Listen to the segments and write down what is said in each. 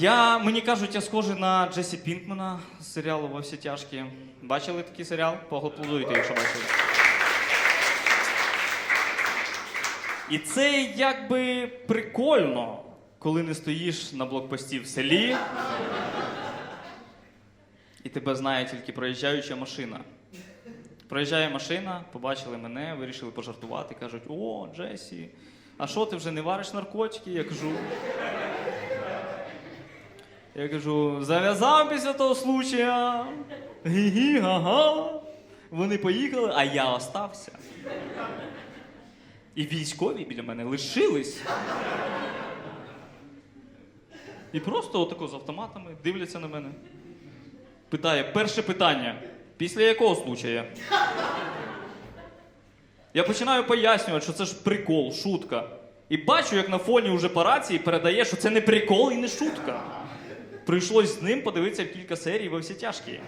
Я, мені кажуть, я схожий на Джесі Пінкмана з серіалу «Во всі тяжкі». Бачили такий серіал? Поаплодуйте, якщо бачили. І це якби прикольно, коли не стоїш на блокпості в селі, і тебе знає тільки проїжджаюча машина. Проїжджає машина, побачили мене, вирішили пожартувати, кажуть: о, Джесі, а що ти вже не вариш наркотики? Я кажу. Я кажу, зав'язав після того случая. Гі-гі, га-га. Вони поїхали, а я остався. І військові біля мене лишились. І просто отако з автоматами дивляться на мене. Питає, перше питання. Після якого случая? Я починаю пояснювати, що це ж прикол, шутка. І бачу, як на фоні уже по рації передає, що це не прикол і не шутка. Прийшлось з ним подивитися кілька серій во всі тяжкі.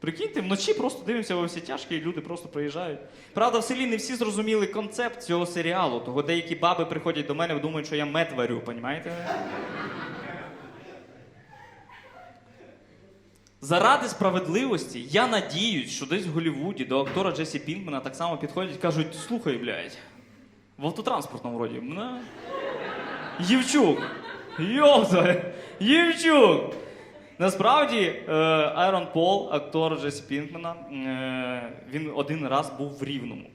Прикиньте, вночі просто дивимося во всі тяжкі, і люди просто приїжджають. Правда, в селі не всі зрозуміли концепт цього серіалу, того деякі баби приходять до мене і думають, що я мед варю, понімаєте? Заради справедливості я надіюсь, що десь в Голлівуді до актора Джесі Пінкмана так само підходять і кажуть: слухай, блядь, в автотранспортному вроді. Мене... Євчук! Йоза! Євчук! Насправді, е, Айрон Пол, актор Джесі Пінкмана, е, він один раз був в Рівному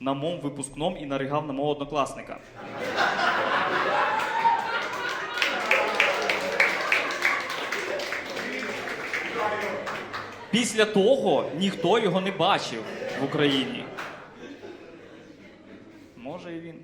на моєму випускному і наригав на мого однокласника. Після того ніхто його не бачив в Україні. Може і він.